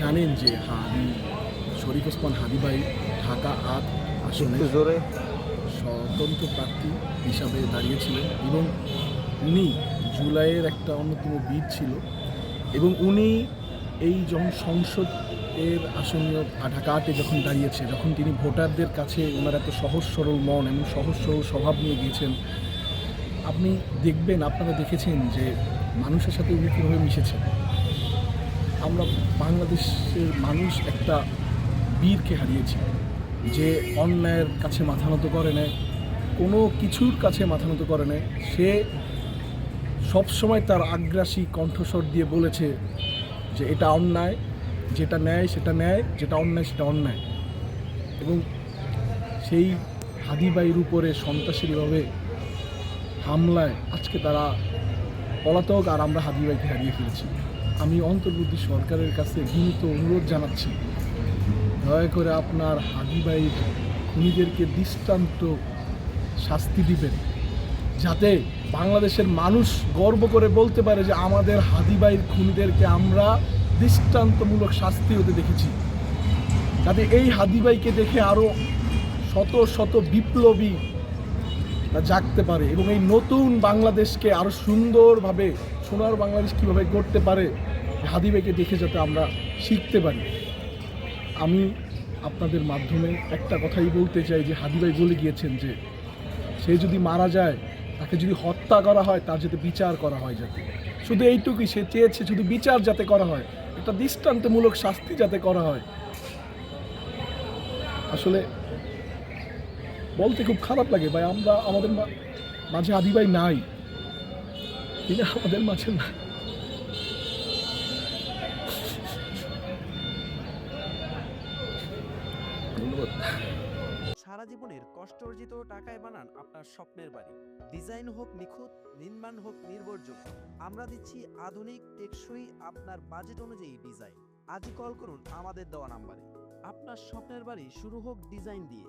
জানেন যে হাবি শরীফ ওসমান হাদি ভাই ঢাকা আট আসনে জোরে। স্বতন্ত্র প্রার্থী হিসাবে দাঁড়িয়েছিলেন এবং উনি জুলাইয়ের একটা অন্যতম বীর ছিল এবং উনি এই যখন সংসদ এর আসনীয় ঢাকা আটে যখন দাঁড়িয়েছে যখন তিনি ভোটারদের কাছে ওনার এত সহজ সরল মন এবং সহজ সরল স্বভাব নিয়ে গিয়েছেন আপনি দেখবেন আপনারা দেখেছেন যে মানুষের সাথে উনি কীভাবে মিশেছেন। আমরা বাংলাদেশের মানুষ একটা বীরকে হারিয়েছি, যে অন্যায়ের কাছে মাথা নত করে নেয় কোনো কিছুর কাছে মাথা নত করে নেয় সে সবসময় তার আগ্রাসী কণ্ঠস্বর দিয়ে বলেছে যে এটা অন্যায়, যেটা ন্যায় সেটা ন্যায়, যেটা অন্যায় সেটা অন্যায়। এবং সেই হাদিবাইয়ের উপরে সন্ত্রাসীভাবে হামলায় আজকে তারা পলাতক আর আমরা হাদিবাইকে হারিয়ে ফেলেছি। আমি অন্তর্বর্তী সরকারের কাছে বিনীত অনুরোধ জানাচ্ছি। দয়া করে আপনার হাদিবাইয়ের খুনিদেরকে দৃষ্টান্ত শাস্তি দিবেন, যাতে বাংলাদেশের মানুষ গর্ব করে বলতে পারে যে আমাদের হাদিবাইয়ের খুনিদেরকে আমরা দৃষ্টান্তমূলক শাস্তি হতে দেখেছি। যাতে এই হাদিবাইকে দেখে আরও শত শত বিপ্লবী জাগতে পারে এবং এই নতুন বাংলাদেশকে আরও সুন্দরভাবে, সোনার বাংলাদেশ কীভাবে গড়তে পারে হাদিবাইকে দেখে যাতে আমরা শিখতে পারি। আমি আপনাদের মাধ্যমে একটা কথাই বলতে চাই যে হাদিবাই বলে গিয়েছেন যে, সে যদি মারা যায়, তাকে যদি হত্যা করা হয়, তার যাতে বিচার করা হয় যাতে। শুধু এইটুকুই, সে চেয়েছে শুধু বিচার যাতে করা হয়, একটা দৃষ্টান্তমূলক শাস্তি যাতে করা হয়। আসলে বলতে খুব খারাপ লাগে ভাই, আমরা আমাদের মাঝে আদিবাই নাই। তিনি আমাদের মাঝে নাই সারা জীবনের কষ্ট অর্জিত টাকায় বানান আপনার স্বপ্নের বাড়ি। ডিজাইন হোক নিখুঁত, নির্মাণ হোক নির্ভরযোগ্য। আমরা দিচ্ছি আধুনিক, টেকসই আপনার বাজেট অনুযায়ী ডিজাইন। আজই কল করুন আমাদের দেওয়া নাম্বারে। আপনার স্বপ্নের বাড়ি শুরু হোক ডিজাইন দিয়ে।